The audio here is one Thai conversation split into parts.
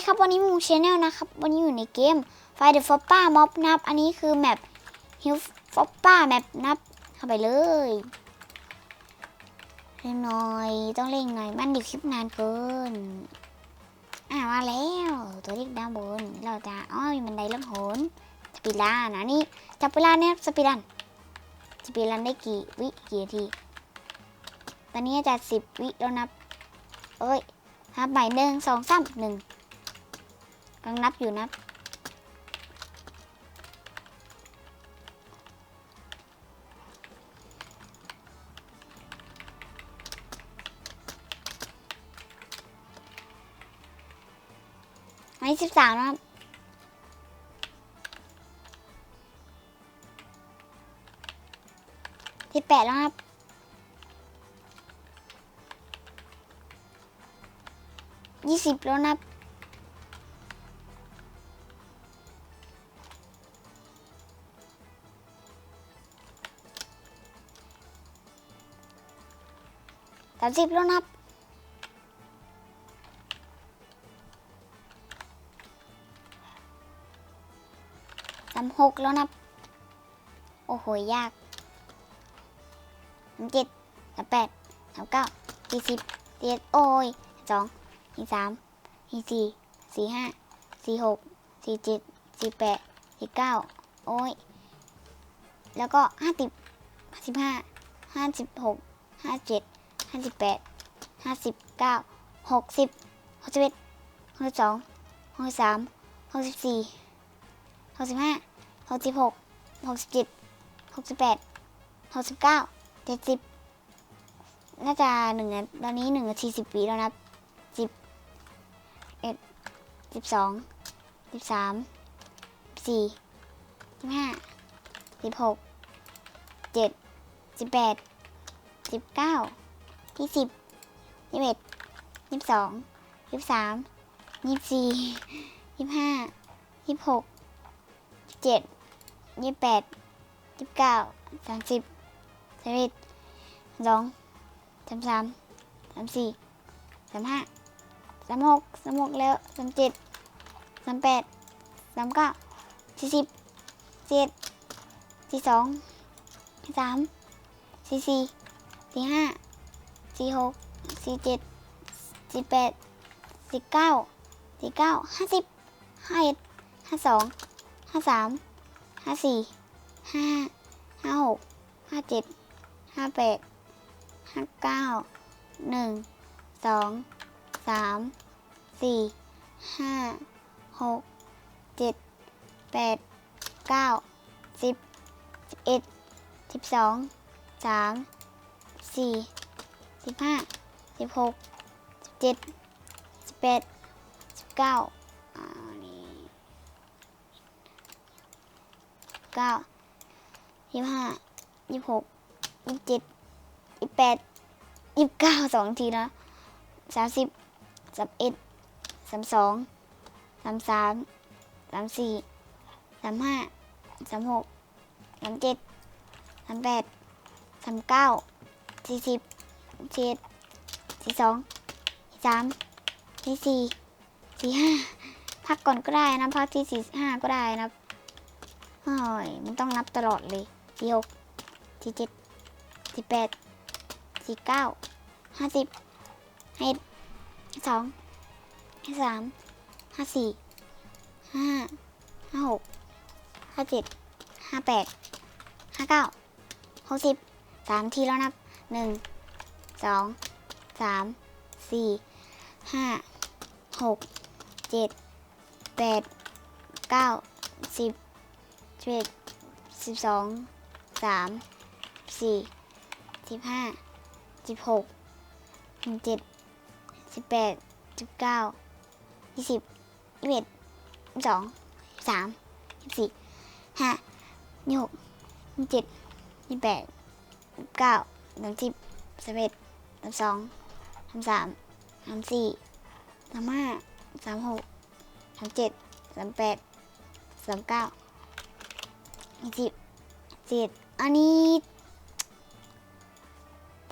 ดีครับวันนี้มูชแนลนะครับ วันนี้อยู่ในเกมไฟเดอะฟอปป้าม็อบนับ อันนี้คือแมปฮิวฟอปป้าแมปนับเข้าไปเลยเร่งหน่อยต้องเร่งหน่อยมันเดี๋ยวคลิปนานเกิน อ่ามาแล้วตัวที่ด้านบน เราจะอ้อมันไดเรื่องโหนสปีดรันอันนี้จับเวลาเนี่ยสปีดรันสปีดรันได้กี่วิกี่ที ตอนนี้จะสิบวิแล้วนับเอ้ยนับใหม่หนึ่งสองสามหนึ่ง กำลังนับอยู่นับอันนี้สิบสามนะครับสิบแปดแล้วครับยี่สิบแล้วนะครับ สามสิบแล้วนะครับสามหกแล้วนะครับโอ้โห ยากสามเจ็ดสามแปดสามเก้าสี่สิบสี่เอ็ดโอ้ยสองสี่สามสี่สี่สี่ห้าสี่หกสี่เจ็ดสี่แปดสี่เก้าโอ้ย แล้วก็ห้าสิบห้าสิบห้าห้าสิบหกห้าเจ็ด ห้าสิบแปดห้าสิบเก้าหกสิบหกสิบเอ็ดหกสิบสองหกสิบสามหกสิบสี่หกสิบห้าหกสิบหกหกสิบเจ็ดหกสิบแปดหกสิบเก้าเจ็ดสิบน่าจะหนึ่งนตอนนี้หนึ่งนาทีสิบวิแล้วนะสิบเอ็ดสิบสองสิบสามสี่สิบห้าสิบหกเจ็ดสิบแปดสิบเก้า ยี่สิบยี่สิบเอ็ดยี่สิบสองยี่สิบสามยี่สิบสี่ยี่สิบห้ายี่สิบหกยี่สิบเจ็ดยี่สิบแปดยี่สิบเก้าสามสิบสามสิบสองสามสามสามสี่สามห้าสามหกสามหกแล้วสามเจ็ดสามแปดสามเก้าสี่สิบเอ็ดสี่สองสามสี่สี่สี่ห้า สี่หกสี่เจ็ดสี่แปดสี่เก้าสี่เก้าห้าสิบห้าเอ็ดห้าสองห้าสามห้าสี่ห้าห้าหกห้าเจ็ดห้าแปดห้าเก้าหนึ่งสองสามสี่ห้าหกเจ็ดแปดเก้าสิบสิบเอ็ดสิบสองสามสี่ สิบห้าสิบหกสิบเจ็ดสิบแปดสิบเก้าอ่านี่เก้ายี่สิบห้ายี่สิบหกยี่สิบเจ็ดยี่สิบแปดยี่สิบเก้าสองทีนะสามสิบสามเอ็ดสามสองสามสามสามสี่สามห้าสามหกสามเจ็ดสามแปดสามเก้าสี่สิบ เอ็ดสี่สองสี่สามสี่สี่สี่ห้าพักก่อนก็ได้นะพักที่สี่ห้าก็ได้นะโอ้ยมันต้องนับตลอดเลยสี่หกสี่เจ็ดสี่แปดสี่เก้าห้าสิบห้าเอ็ดห้าสองห้าสามห้าสี่ห้าห้าหกห้าเจ็ดห้าแปดห้าเก้าหกสิบสามทีแล้วนับหนึ่ง สองสามสี่ห้าหกเจ็ดแปดเก้าสิบสิบเอ็ดสิบสองสามสี่สิบห้าสิบหกสิบเจ็ดสิบแปดสิบเก้ายี่สิบยี่สิบเอ็ดยี่สิบสองสามยี่สิบสี่ห้ายี่สิบหกยี่สิบเจ็ดยี่สิบแปดยี่สิบเก้าสามสิบสามเอ็ด สามสองสามสามสามสี่สามห้าสามหกสามเจ็ดสามแปดสามเก้าสิบเจ็ดอันนี้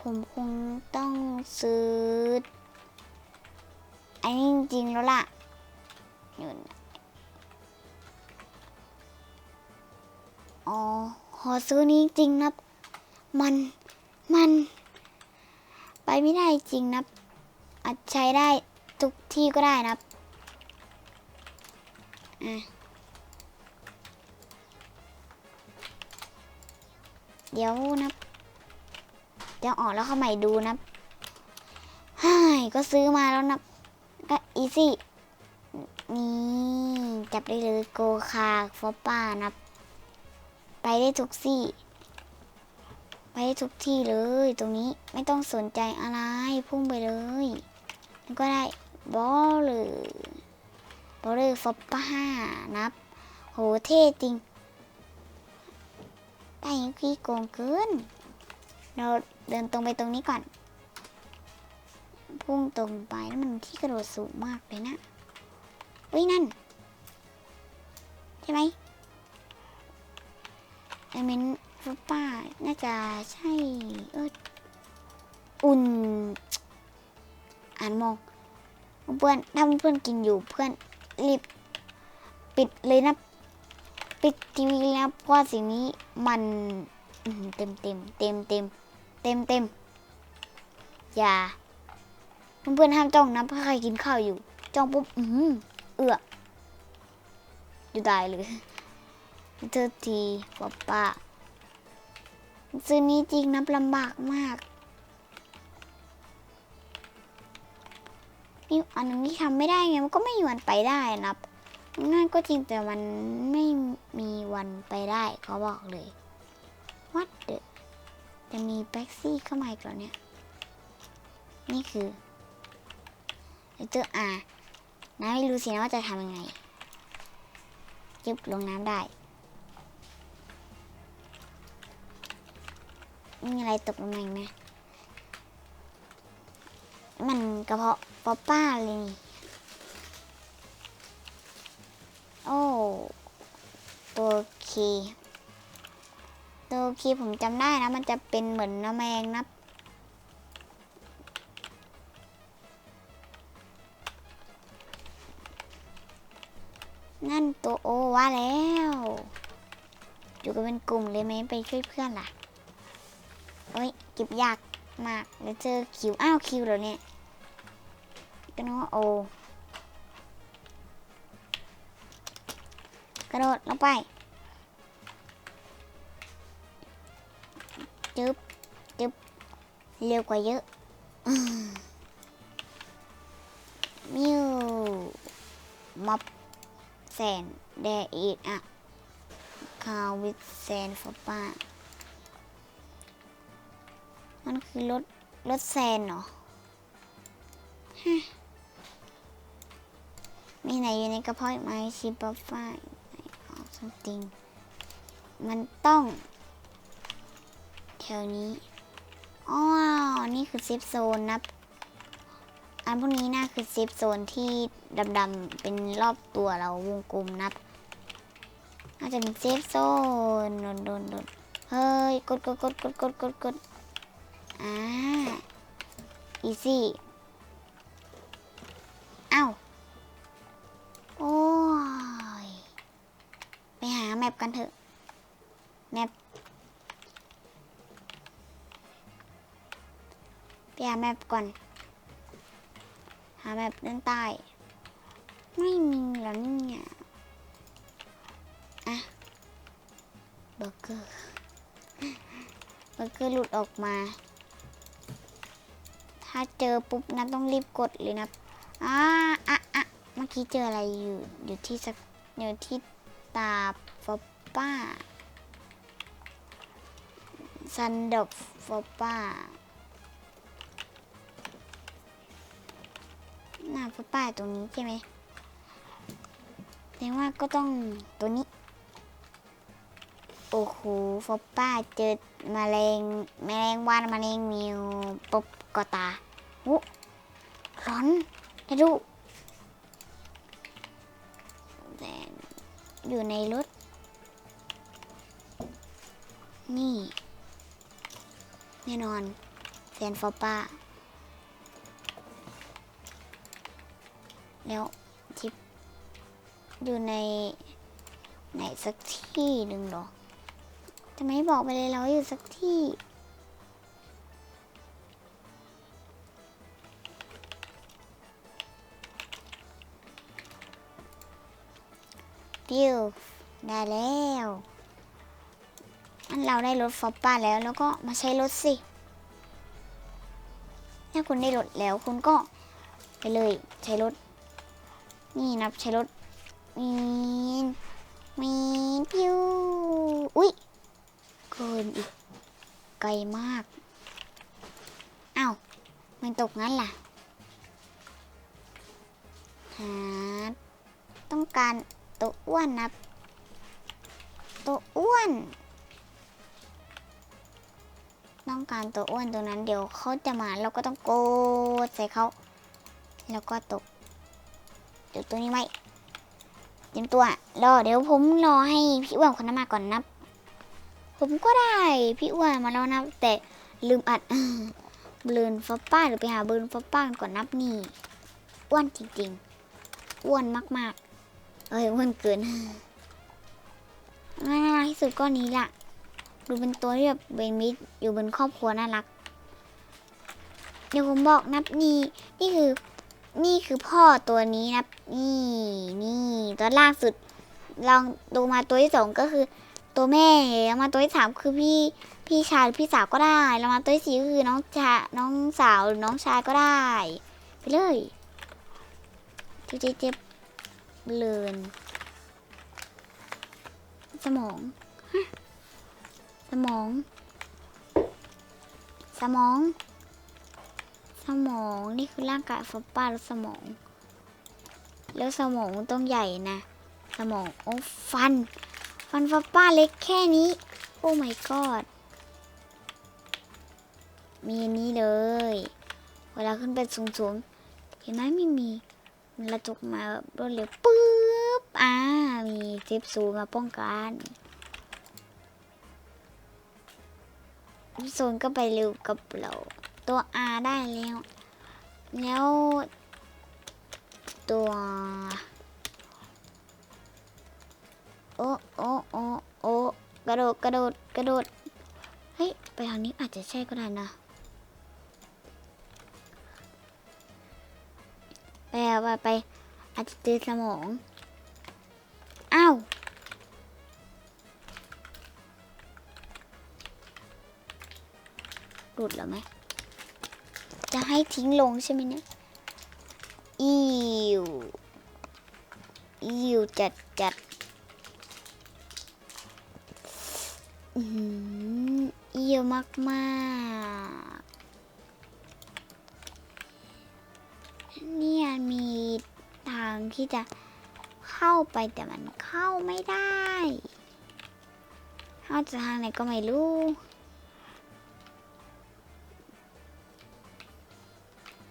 ผมคงต้องซื้อ อันนี้จริงๆแล้วล่ะอยู่อ๋อหอซื้อนี้จริงนะ มัน มัน ไม่ได้จริงนะอาจใช้ได้ทุกที่ก็ได้นะอะเดี๋ยวนะเดี๋ยวออกแล้วเข้าใหม่ดูนะฮ่ายก็ซื้อมาแล้วนะก็อีซี่นี่จับได้เลยโกคาฟอป้านะไปได้ทุกที่ ไปทุกที่เลยตรงนี้ไม่ต้องสนใจอะไรพุ่งไปเลยแล้วก็ได้บอลเลยบอลเลยฟอปป้านับ โหเท่จริงได้ยังขี้โกงเกินเราเดินตรงไปตรงนี้ก่อน พุ่งตรงไปแล้วมันที่กระโดดสูงมากเลยนะเฮ้ยนั่น ใช่ไหมไอเมน ฟูป้าน่าจะใช่เอออุ่น อ่านมอง เพื่อนถ้าเพื่อนกินอยู่เพื่อนรีบปิดเลยนะ ปิดทีวีแล้วเพราะสิ่งนี้มันเต็มเต็มเต็มเต็มเต็มเต็มอย่าเพื่อนห้ามจ้องนะเพราะใครกินข้าวอยู่ จ้องปุ๊บอือหือเอืออยู่ตายเลยเธอทีป้าป้า ซื้อนี้จริงนับลำบากมากมีอันนึงที่ทำไม่ได้ไงมันก็ไม่มีวันไปได้นับง่ายก็จริงแต่มันไม่มีวันไปได้เขาบอกเลย วัดเดจะมีแบ็กซี่เข้ามาอีกแล้วเนี่ย นี่คือเจออ่าน้าไม่รู้สินะว่าจะทำยังไงยึบลงน้ำได้ มีอะไรตกลงมาอีกไหมมันกระเพาะป๊อปป้าเลยนี่โอ้ตัวคีตัวคีผมจำได้นะ มันจะเป็นเหมือนน้ำแมงนะนั่นตัวโอว่าแล้ว อยู่กันเป็นกลุ่มเลยไหมไปช่วยเพื่อนล่ะ เก็บยากมากแล้วเจอคิวอ้าวคิวเหรอเนี่ยก็นึกว่าโอกระโดดลงไปจึ๊บจึ๊บเร็วกว่าเยอะมิวม็อบแซนแดอีดอะคาวิดแซนฟอป้า มันคือรถรถแซนเหรอมีไหนอยู่ในกระเพาะอีกไหมชิปป้า something มันต้อง แถวนี้อ๋อนี่คือเซฟโซนนะอันพวกนี้น่าคือเซฟโซนที่ดำๆเป็นรอบตัวเราวงกลมนับน่าจะเป็นเซฟโซนโดนโดนโดนเฮ้ยกดกดกดกดกดกดกด อ่าอีซี่อ้าวโอ้ย ไปหาแมปกันเถอะแมปไปหาแมปก่อน หาแมปด้านใต้ ไม่มีแล้วเนี่ยอะเบอร์เกอร์เบอร์เกอร์หลุดออกมา ถ้าเจอปุ๊บนะต้องรีบกดเลยนะอ่าอะอะเมื่อกี้เจออะไรอยู่อยู่ที่สักอยู่ที่ตาฟอปป้าซันดอกฟอปป้าหน้าฟอปป้าตรงนี้ใช่ไหมแสดงว่าก็ต้องตัวนี้ โอ้โหฟอปป้าเจอแมลงแมลงวันแมลงมิวปบกอตา อ้ร้อนให้ดูแต่อยู่ในรถ นี่ แน่นอนแฟนฟอป้า แล้วทิปอยู่ในไหนสักที่หนึ่งหรอทำไม่บอกไปเลยเราอยู่สักที่ ปิวได้แล้วอันเราได้รถฟอปป้าแล้วแล้วก็มาใช้รถสิ ถ้าคุณได้รถแล้วคุณก็ไปเลยใช้รถ นี่นับใช้รถมีนมีนปิวอุ้ยเกินอีกไกลมากอ้าวมันตกงั้นล่ะหาต้องการ ตัวอ้วนนับตัวอ้วน ต้องการตัวอ้วนตรงนั้นเดี๋ยวเขาจะมาเราก็ต้องโกดใส่เขาแล้วก็ตกเดี๋ยวตัวนี้ไว้เตรียมตัวรอเดี๋ยวผมรอให้พี่อ้วนคนนั้นมาก่อนนับผมก็ได้พี่อ้วนมาแล้วนับแต่ลืมอัดเบิร์นฟ้าป้าหรือไปหาเบิร์นฟ้าป้าก่อนนับนี่อ้วนจริงๆอ้วนมากๆ เอ้ยอ้วนเกินน่ารักที่สุดก็นี้ล่ะ ดูเป็นตัวที่แบบเป็นมิตรอยู่บนครอบครัวน่ารัก เดี๋ยวผมบอกนับนี่นี่คือ นี่คือพ่อตัวนี้นับนี่นี่ตัวล่างสุด ลองดูมาตัวที่สองก็คือ ตัวแม่แล้วมาตัวที่สามคือพี่พี่ชายหรือพี่สาวก็ได้ แล้วมาตัวที่สี่ก็คือน้องชาน้องสาวหรือน้องชายก็ได้ ไปเลยเจ็บเจ็บ เลิน สมอง สมอง สมอง สมอง นี่คือร่างกายฟอปป้าแล้วสมอง แล้วสมองต้องใหญ่นะ สมองโอ้ฟัน ฟันฟอปป้าเล็กแค่นี้ โอ้ my god มีอันนี้เลย เวลาขึ้นไปสูงๆ เห็นไหมไม่มีม ระจกมาบบรวดเร็วปึ๊บอ่ามีเซฟซูมาป้องกันโซนก็ไปเร็วกับเราตัว R ได้แล้ว แล้วตัวโอ้โอ้โอ้โอ้กระโดดกระโดดกระโดดเฮ้ยไปทางนี้อาจจะใช่ก็ได้นะ ไปเอาไปอาจจะเจอสมอง อ้าว หลุดแล้วไหม จะให้ทิ้งลงใช่ไหมเนี่ย อิวอิวจัดจัดอืมอิวมากมากๆเนี่ยมี ที่จะเข้าไปแต่มันเข้าไม่ได้เข้าจะทางไหนก็ไม่รู้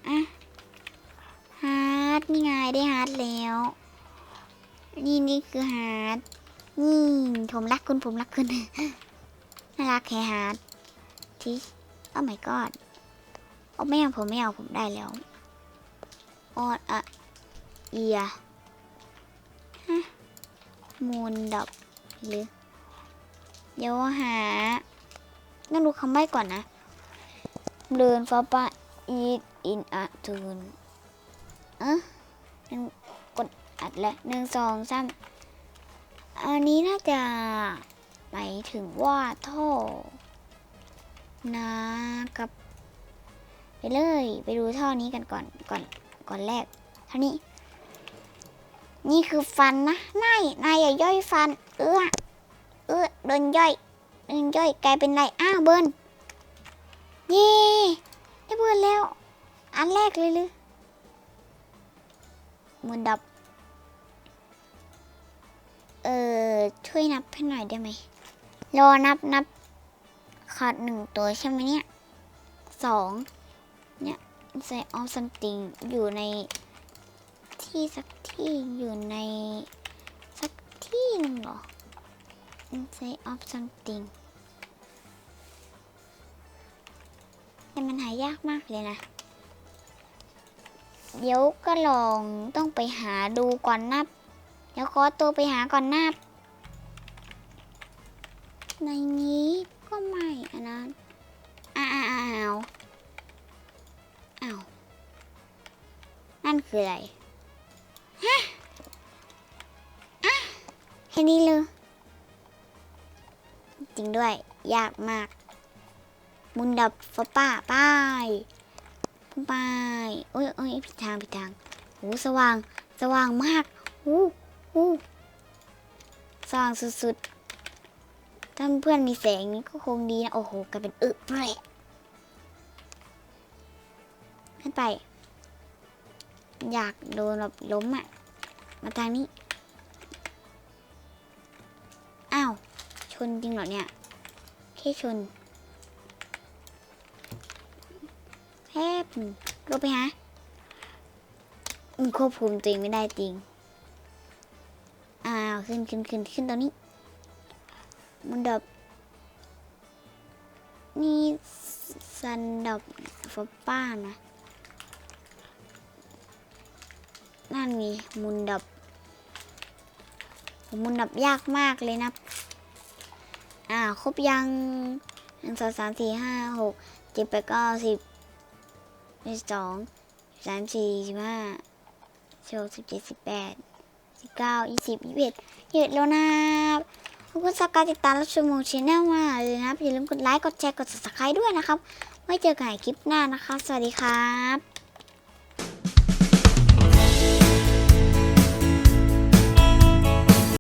อะฮาร์ดนี่ไงได้ฮาร์ดแล้ว นี่นี่คือฮาร์ดนี่ผมรักคุณผมรักคุณน่ารักแค่ฮาร์ดที่โอ้ my god โอ้ไม่เอาผมไม่เอาผมได้แล้วออดอะ เอียฮะมูนดับหรือ เดี๋ยวหา ต้องดูคำใบ้ก่อนนะ เดินฟ้าปะ eat in a tune เอะยังกดอัดแล้วหนึ่งสองสามอันนี้น่าจะหมายถึงว่าท่อนะครับไปเลย ไปดูท่อนี้กันก่อนก่อนก่อนแรก เท่านี้ นี่คือฟันนะนายนายอย่าย่อยฟัน เออเออโดนย่อยโดนย่อยกลายเป็นไรอ้าวเบิร์นเย่ได้เบิร์นแล้ว อันแรกเลยหรือมือดับ เออช่วยนับให้หน่อยได้ไหมรอนับนับขาดหนึ่งตัวใช่ไหมเนี่ยสองเนี่ยใส่ออ something อยู่ใน ที่สักที่อยู่ในสักที่นึงเหรอ inside of something แต่มันหายากมากเลยนะ เดี๋ยวก็ลองต้องไปหาดูก่อนนับดี๋ยวขอตัวไปหาก่อนนะในนี้ก็ไม่อันนั้นอ้าวอ้าวอ้าวนั่นคืออะไร ค่นี้เลย จริงด้วย ยากมาก มุนดับฟ้าป้าป้ายพุ่งไปโอ้ยโอ้ยผิดทางผิดทางโอ้สว่างสว่างมากอู้อู้สว่างสุดๆ ถ้าเพื่อนมีแสงนี้ก็คงดีนะ โอ้โหกลายเป็นอึเปลยขึ้นไป อยากโดนแบบล้มอะ มาทางนี้ ชนจริงเหรอเนี่ย แค่ชนแทบลงไปหามันควบคุมตัวเองไม่ได้จริง อ้าว ขึ้นขึ้นขึ้นขึ้นตอนนี้ มันดับ นี่ซันดับฟ้าป้านะ นั่นมีมุนดับ มุนดับยากมากเลยนะ อ่า ครบยังหนึ่งสองสามสี่ห้าหกเจ็ดแปดเก้าสิบสิบสองสามสี่สิบห้าสิบหกสิบเจ็ดสิบแปดสิบเก้ายี่สิบยี่สิบเอ็ดเยอะแล้วนะขอบคุณสำหรับการติดตามรับชมของชแนลมาเลยนะอย่าลืมกดไลค์กดแชร์กด subscribe ด้วยนะครับไว้เจอกันในคลิปหน้านะครับสวัสดีครับ